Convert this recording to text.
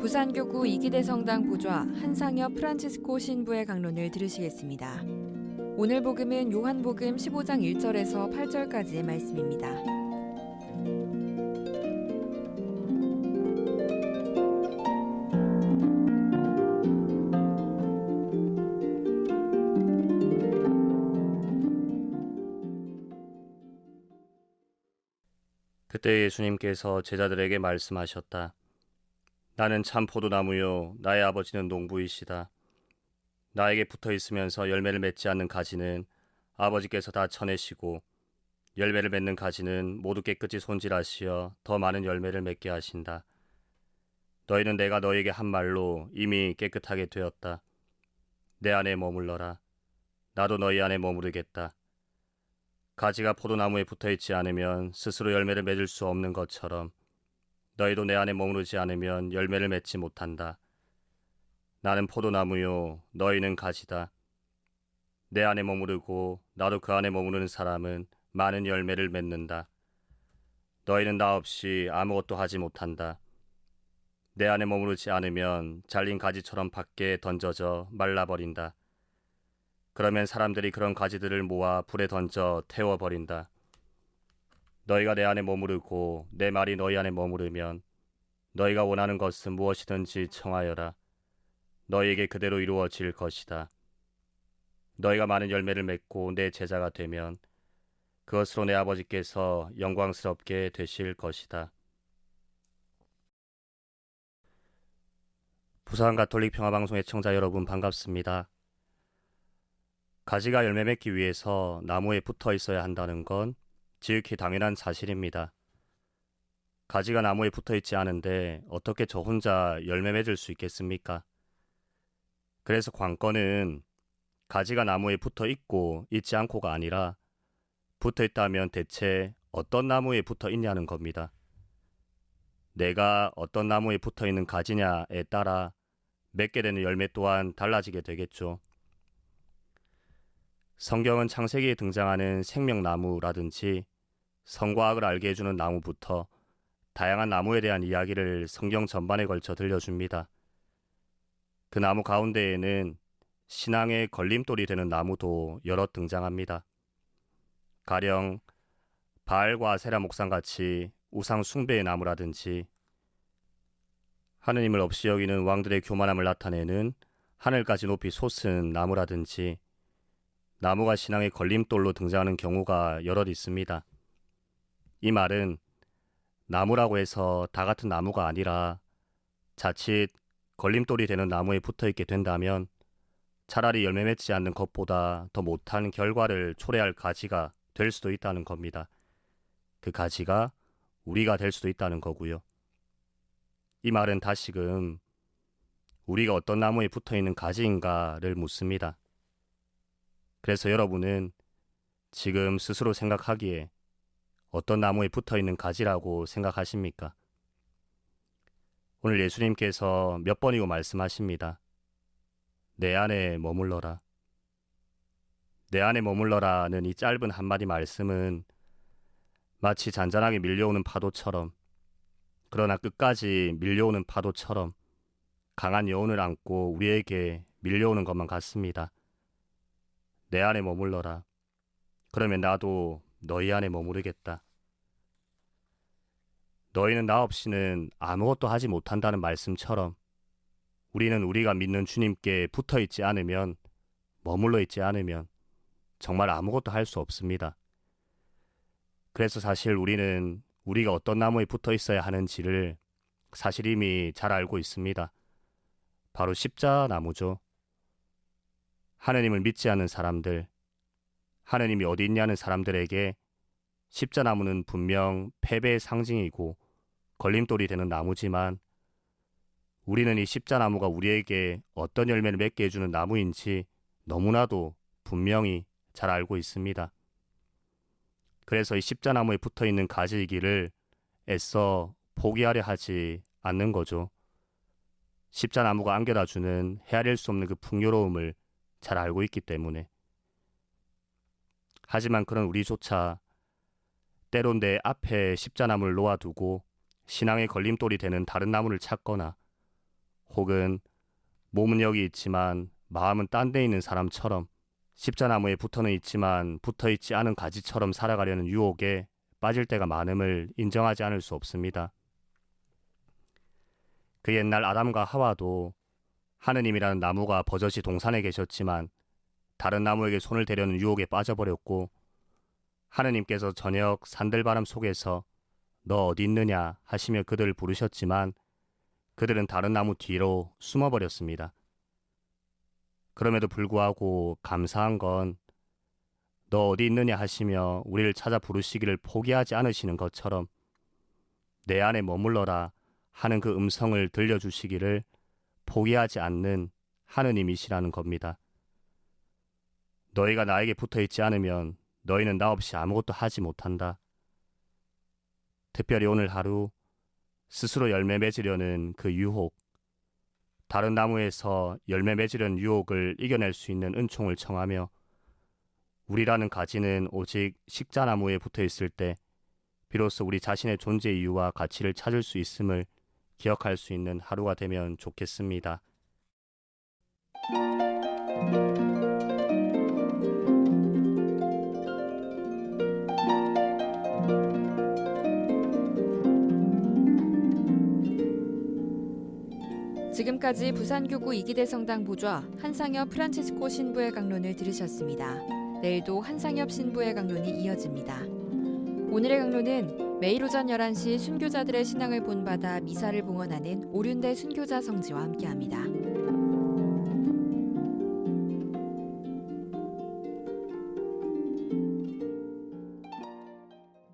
부산교구 이기대 성당 보좌 한상엽 프란치스코 신부의 강론을 들으시겠습니다. 오늘 복음은 요한복음 15장 1절에서 8절까지의 말씀입니다. 그때 예수님께서 제자들에게 말씀하셨다. 나는 참 포도나무요, 나의 아버지는 농부이시다. 나에게 붙어 있으면서 열매를 맺지 않는 가지는 아버지께서 다 쳐내시고, 열매를 맺는 가지는 모두 깨끗이 손질하시어 더 많은 열매를 맺게 하신다. 너희는 내가 너희에게 한 말로 이미 깨끗하게 되었다. 내 안에 머물러라. 나도 너희 안에 머무르겠다. 가지가 포도나무에 붙어 있지 않으면 스스로 열매를 맺을 수 없는 것처럼 너희도 내 안에 머무르지 않으면 열매를 맺지 못한다. 나는 포도나무요, 너희는 가지다. 내 안에 머무르고 나도 그 안에 머무르는 사람은 많은 열매를 맺는다. 너희는 나 없이 아무것도 하지 못한다. 내 안에 머무르지 않으면 잘린 가지처럼 밖에 던져져 말라버린다. 그러면 사람들이 그런 가지들을 모아 불에 던져 태워버린다. 너희가 내 안에 머무르고 내 말이 너희 안에 머무르면 너희가 원하는 것은 무엇이든지 청하여라. 너희에게 그대로 이루어질 것이다. 너희가 많은 열매를 맺고 내 제자가 되면 그것으로 내 아버지께서 영광스럽게 되실 것이다. 부산 가톨릭 평화방송의 청자 여러분 반갑습니다. 가지가 열매 맺기 위해서 나무에 붙어 있어야 한다는 건 지극히 당연한 사실입니다. 가지가 나무에 붙어 있지 않은데 어떻게 저 혼자 열매 맺을 수 있겠습니까? 그래서 관건은 가지가 나무에 붙어 있고 있지 않고가 아니라 붙어 있다면 대체 어떤 나무에 붙어 있냐는 겁니다. 내가 어떤 나무에 붙어 있는 가지냐에 따라 맺게 되는 열매 또한 달라지게 되겠죠. 성경은 창세기에 등장하는 생명나무라든지 성과학을 알게 해주는 나무부터 다양한 나무에 대한 이야기를 성경 전반에 걸쳐 들려줍니다. 그 나무 가운데에는 신앙의 걸림돌이 되는 나무도 여럿 등장합니다. 가령 바알과 세라 목상 같이 우상 숭배의 나무라든지 하느님을 없이 여기는 왕들의 교만함을 나타내는 하늘까지 높이 솟은 나무라든지 나무가 신앙의 걸림돌로 등장하는 경우가 여럿 있습니다. 이 말은 나무라고 해서 다 같은 나무가 아니라 자칫 걸림돌이 되는 나무에 붙어 있게 된다면 차라리 열매 맺지 않는 것보다 더 못한 결과를 초래할 가지가 될 수도 있다는 겁니다. 그 가지가 우리가 될 수도 있다는 거고요. 이 말은 다시금 우리가 어떤 나무에 붙어 있는 가지인가를 묻습니다. 그래서 여러분은 지금 스스로 생각하기에 어떤 나무에 붙어 있는 가지라고 생각하십니까? 오늘 예수님께서 몇 번이고 말씀하십니다. 내 안에 머물러라. 내 안에 머물러라는 이 짧은 한마디 말씀은 마치 잔잔하게 밀려오는 파도처럼 그러나 끝까지 밀려오는 파도처럼 강한 여운을 안고 우리에게 밀려오는 것만 같습니다. 내 안에 머물러라. 그러면 나도 너희 안에 머무르겠다. 너희는 나 없이는 아무것도 하지 못한다는 말씀처럼 우리는 우리가 믿는 주님께 붙어 있지 않으면 머물러 있지 않으면 정말 아무것도 할 수 없습니다. 그래서 사실 우리는 우리가 어떤 나무에 붙어 있어야 하는지를 사실 이미 잘 알고 있습니다. 바로 십자나무죠. 하느님을 믿지 않는 사람들, 하느님이 어디 있냐는 사람들에게 십자나무는 분명 패배의 상징이고 걸림돌이 되는 나무지만 우리는 이 십자나무가 우리에게 어떤 열매를 맺게 해주는 나무인지 너무나도 분명히 잘 알고 있습니다. 그래서 이 십자나무에 붙어 있는 가지이기를 애써 포기하려 하지 않는 거죠. 십자나무가 안겨다 주는 헤아릴 수 없는 그 풍요로움을 잘 알고 있기 때문에. 하지만 그런 우리조차 때론 내 앞에 십자나무를 놓아두고 신앙의 걸림돌이 되는 다른 나무를 찾거나 혹은 몸은 여기 있지만 마음은 딴 데 있는 사람처럼 십자나무에 붙어는 있지만 붙어 있지 않은 가지처럼 살아가려는 유혹에 빠질 때가 많음을 인정하지 않을 수 없습니다. 그 옛날 아담과 하와도 하느님이라는 나무가 버젓이 동산에 계셨지만 다른 나무에게 손을 대려는 유혹에 빠져버렸고 하느님께서 저녁 산들바람 속에서 너 어디 있느냐? 하시며 그들을 부르셨지만 그들은 다른 나무 뒤로 숨어버렸습니다. 그럼에도 불구하고 감사한 건 너 어디 있느냐? 하시며 우리를 찾아 부르시기를 포기하지 않으시는 것처럼 내 안에 머물러라. 하는 그 음성을 들려주시기를 포기하지 않는 하느님이시라는 겁니다. 너희가 나에게 붙어 있지 않으면 너희는 나 없이 아무것도 하지 못한다. 특별히 오늘 하루 스스로 열매 맺으려는 그 유혹, 다른 나무에서 열매 맺으려는 유혹을 이겨낼 수 있는 은총을 청하며 우리라는 가지는 오직 식자나무에 붙어 있을 때 비로소 우리 자신의 존재 이유와 가치를 찾을 수 있음을 기억할 수 있는 하루가 되면 좋겠습니다. 지금까지 부산교구 이기대 성당 보좌 한상엽 프란치스코 신부의 강론을 들으셨습니다. 내일도 한상엽 신부의 강론이 이어집니다. 오늘의 강론은 매일 오전 11시 순교자들의 신앙을 본받아 미사를 봉헌하는 오륜대 순교자 성지와 함께합니다.